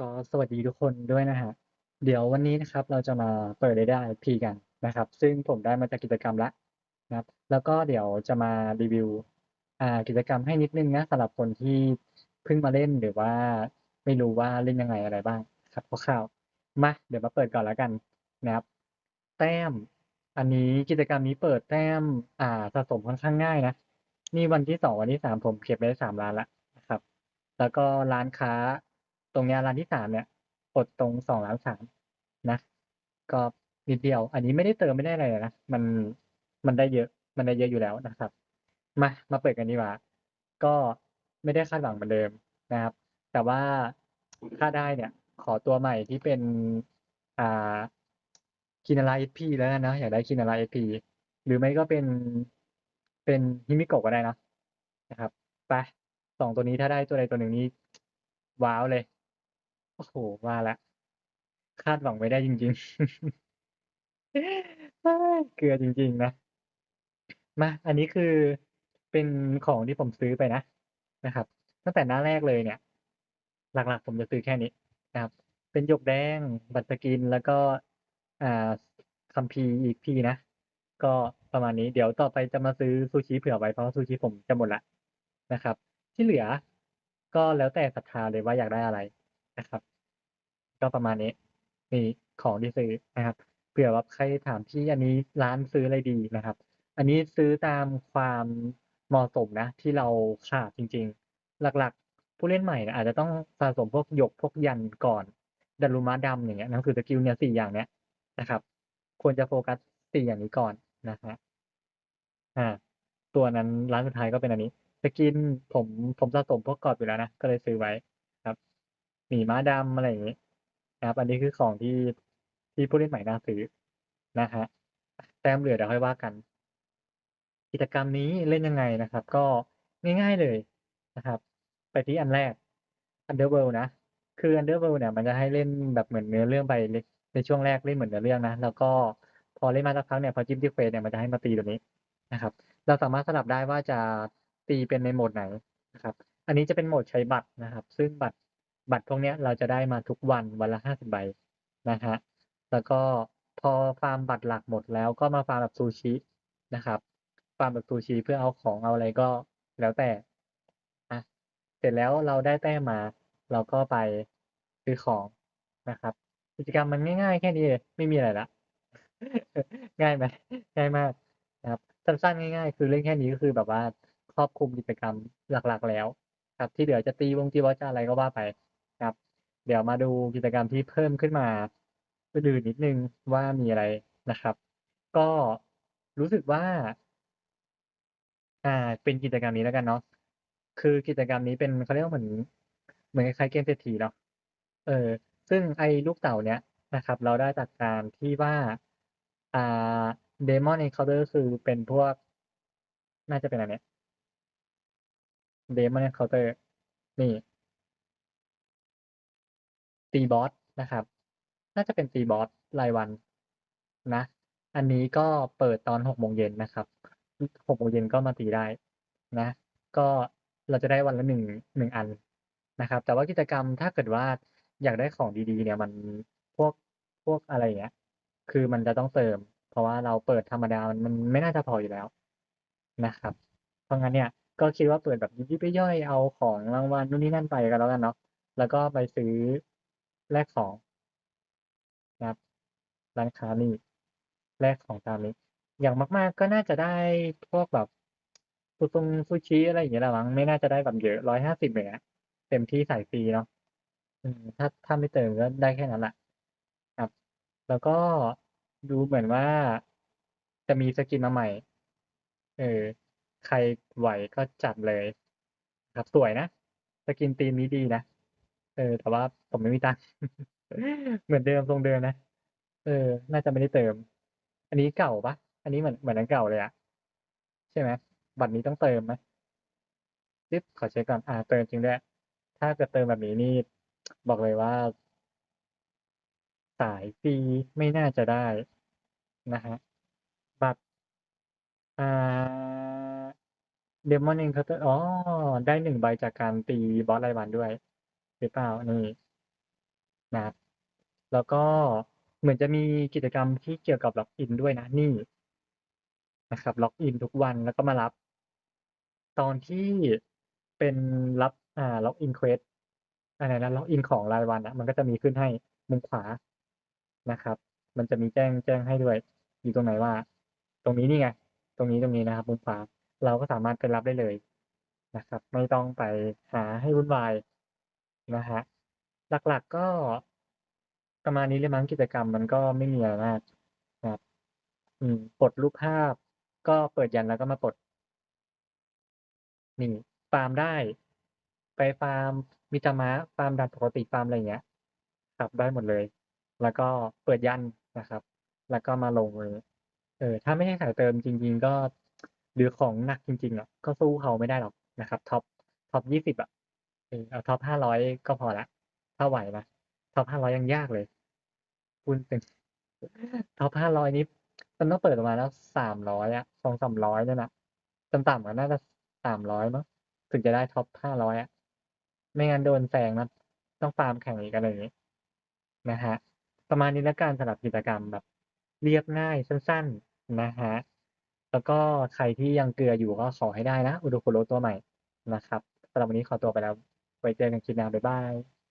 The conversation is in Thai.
ก็สวัสดีทุกคนด้วยนะครับเดี๋ยววันนี้นะครับเราจะมาเปิด Data IP กันนะครับ ซึ่งผมได้มาจากกิจกรรมล้วนะครับ แล้วก็เดี๋ยวจะมารีวิวอ่ากิจกรรมให้นิดนึงนะสำหรับคนที่เพิ่งมาเล่นหรือว่าไม่รู้ว่าเล่นยังไงอะไรบ้างครับคร่าวๆมาเดี๋ยวมาเปิดก่อนแล้วกันนะครับ แต้ม อันนี้กิจกรรมนี้เปิดแต้มอ่าสะสมค่อนข้างง่ายนะนี่วันที่สองวันที่สามผมเก็บไปได้สามล้านละนะครับ แล้วก็ร้านค้า ตรงเนี้ยร้านที่สามเนี่ยกดตรงสองล้านสามนะ ก็นิดเดียว อันนี้ไม่ได้เติมไม่ได้อะไรนะ มันมันได้เยอะ มันได้เยอะอยู่แล้วนะครับ มา มาเปิดกันดีกว่า ก็ไม่ได้คาดหวังเหมือนเดิมนะครับ แต่ว่าถ้าได้เนี่ย ขอตัวใหม่ที่เป็น อ่าคินาราเอพีแล้วกันนะอยากได้คินาราเอพีหรือไม่ก็เป็นเป็นฮิมิโกะก็ได้นะนะครับไปสองตัวนี้ถ้าได้ตัวใดตัวหนึ่งนี้ว้าวเลย โอ้โหว่าแล้ว คาดหวังไม่ได้จริงๆเกลือจริง ๆ นะ มา อันนี้คือเป็นของที่ผมซื้อไปนะ นะครับ ตั้งแต่หน้าแรกเลยเนี่ย หลัก ๆ ผมจะซื้อแค่นี้นะครับ เป็นหยกแดง บัตรสกิน แล้วก็ อ่า คัมภีร์อีกพี่นะ ก็ประมาณนี้ เดี๋ยวต่อไปจะมาซื้อซูชิเผื่อไว้ เพราะว่าซูชิผมจะหมดละนะครับ ที่เหลือก็แล้วแต่ศรัทธาเลยว่าอยากได้อะไรนะครับ ก็ประมาณนี้นี่ของที่ซื้อนะครับเผื่อว่าใครถามพี่อันนี้ร้านซื้ออะไรดีนะครับ อันนี้ซื้อตามความเหมาะสมนะ ที่เราขาดจริง ๆ หลักๆ ผู้เล่นใหม่อาจจะต้องสะสมพวกหยกพวกยันก่อนดารุมะดำอย่างเงี้ยนั่นคือสกิลเนี่ยสี่อย่างเนี้ยนะครับ ควรจะโฟกัสสี่อย่างนี้ก่อนนะฮะอ่า ตัวนั้นร้านสุดท้ายก็เป็นอันนี้สกินผมผมสะสมพวกกรอบอยู่แล้วนะก็เลยซื้อไว้ครับหมีม้าดำอะไรอย่างนี้ นะครับ อันนี้คือของที่ที่ผู้เล่นใหม่น่าซื้อนะฮะแต้มเหลือเดี๋ยวค่อยว่ากัน กิจกรรมนี้เล่นยังไงนะครับ ก็ง่ายๆเลยนะครับ ไปที่อันแรก Underworld นะ คือ Underworld เนี่ย มันจะให้เล่นแบบเหมือนเนื้อเรื่องไปในช่วงแรกเล่นเหมือนเนื้อเรื่องนะ แล้วก็พอเล่นมาสักพักเนี่ยพอจิ้มที่เควสเนี่ยมันจะให้มาตีตัวนี้นะครับ เราสามารถสลับได้ว่าจะตีเป็นในโหมดไหนนะครับ อันนี้จะเป็นโหมดใช้บัตรนะครับ ซึ่งบัตร บัตรพวกนี้เราจะได้มาทุกวันวันละห้าสิบใบนะฮะแล้วก็พอฟาร์มบัตรหลักหมดแล้วก็มาฟาร์มแบบซูชินะครับ ฟาร์มแบบซูชิเพื่อเอาของเอาอะไรก็แล้วแต่อะเสร็จแล้วเราได้แต้มมา เราก็ไปซื้อของนะครับ กิจกรรมมันง่ายๆ แค่นี้เลยไม่มีอะไรละง่ายไหมง่ายมากนะครับสั้นๆง่ายๆ คือเล่นแค่นี้ก็คือแบบว่าครอบคลุมกิจกรรมหลักๆแล้ว ครับที่เหลือจะตีวงตีบอจะอะไรก็ว่าไป เดี๋ยวมาดูกิจกรรมที่เพิ่มขึ้นมาอื่นๆนิดนึงว่ามีอะไรนะครับ ก็รู้สึกว่า อ่า เป็นกิจกรรมนี้แล้วกันเนาะคือกิจกรรมนี้เป็นเขาเรียกว่าเหมือน เหมือนคล้ายเกมเศรษฐีเนาะเออ ซึ่งไอ้ลูกเต๋าเนี้ยนะครับ เราได้จากการที่ว่าอ่า Demon Encounter คือเป็นพวก น่าจะเป็นอันเนี้ย Demon Encounter นี่ บอสนะครับ น่าจะเป็นตีบอสรายวันนะ อันนี้ก็เปิดตอนหกโมงเย็นนะครับหกโมงเย็นก็มาตีได้นะ ก็เราจะได้วันละหนึ่งหนึ่งอันนะครับ แต่ว่ากิจกรรมถ้าเกิดว่าอยากได้ของดีๆ เนี่ยมันพวกพวกอะไรอย่างเงี้ย คือมันจะต้องเติม เพราะว่าเราเปิดธรรมดามันมันไม่น่าจะพออยู่แล้วนะครับ เพราะงั้นเนี่ยก็คิดว่าเปิดแบบยิบย่อยเอาของรางวัลนู่นนี่นั่นไปกันแล้วกันเนาะ แล้วก็ไปซื้อ แลกของนะครับร้านค้านี่แลกของตามนี้ อย่างมากๆก็น่าจะได้พวกแบบซูซงซูชิอะไรอย่างเงี้ยละมั้งไม่น่าจะได้แบบเยอะ150อย่างเงี้ยเต็มที่ใส่ฟรีเนาะถ้าถ้าไม่เติมก็ได้แค่นั้นแหละครับ แล้วก็ดูเหมือนว่าจะมีสกินมาใหม่ เออ ใครไหวก็จัดเลย ครับสวยนะ สกินธีมนี้ดีนะ เออ แต่ว่าผมไม่มีตังค์ เหมือนเดิมทรงเดิมนะ เออ น่าจะไม่ได้เติม อันนี้เก่าปะอันนี้เหมือนเหมือนอันเก่าเลยอะใช่ไหมบัตรนี้ต้องเติมไหมจิ๊บขอเช็คก่อนอ่าเติมจริงด้วยถ้าจะเติมแบบนี้นี่ บอกเลยว่า สายฟรีไม่น่าจะได้นะฮะบัตรอ่า Demon Encounter อ๋อได้หนึ่งใบจากการตีบอสรายวันด้วย หรือเปล่านี่นะครับแล้วก็เหมือนจะมีกิจกรรมที่เกี่ยวกับล็อกอินด้วยนะนี่นะครับล็อกอินทุกวันแล้วก็มารับ ตอนที่เป็นรับอ่าล็อกอินเควสอะไรนะล็อกอินของรายวันอะมันก็จะมีขึ้นให้มุมขวานะครับ มันจะมีแจ้งแจ้งให้ด้วย อยู่ตรงไหนว่า ตรงนี้นี่ไงตรงนี้ตรงนี้นะครับมุมขวาเราก็สามารถไปรับได้เลยนะครับ ไม่ต้องไปหาให้วุ่นวาย นะฮะหลัก ๆ ก็ ประมาณนี้เลยมั้ง กิจกรรมมันก็ไม่มีอะไรมากนะครับ อืม ปลดรูปภาพ ก็เปิดยัน แล้วก็มาปลด นี่ ฟาร์มได้ ไปฟาร์มมิตามะ ฟาร์มดันปกติ ฟาร์ม อะไรอย่างเงี้ย ครับ ได้หมดเลย แล้วก็เปิดยันนะครับ แล้วก็มาลงเลย เออถ้าไม่ใช่สายเติมจริง ๆ ก็ หรือของหนักจริง ๆอะก็สู้เขาไม่ได้หรอกนะครับ ท็อป ท็อปยี่สิบอะ ออเอาท็อปห้าร้อยก็พอละ ถ้าไหวนะท็อปห้าร้อยยังยากเลยพูดถึงท็อปห้าร้อยนี้มันต้องเปิดประมาณแล้วสามร้อยอะสองสามร้อยเนี่ยนะต่ำๆก็น่าจะสามร้อยมั้งถึงจะได้ท็อปห้าร้อยอะไม่งั้นโดนแซงนะต้องฟาร์มแข่งอีกอะไรอย่างนี้นะฮะ ประมาณนี้แล้วกันสำหรับกิจกรรมแบบ เรียบง่ายสั้น ๆนะฮะแล้วก็ใครที่ยังเกลืออยู่ก็ขอให้ได้นะอุดโคโรตัวใหม่นะครับสำหรับวันนี้ขอตัวไปแล้ว ไว้เจอกันคลิปหน้าบ๊ายบาย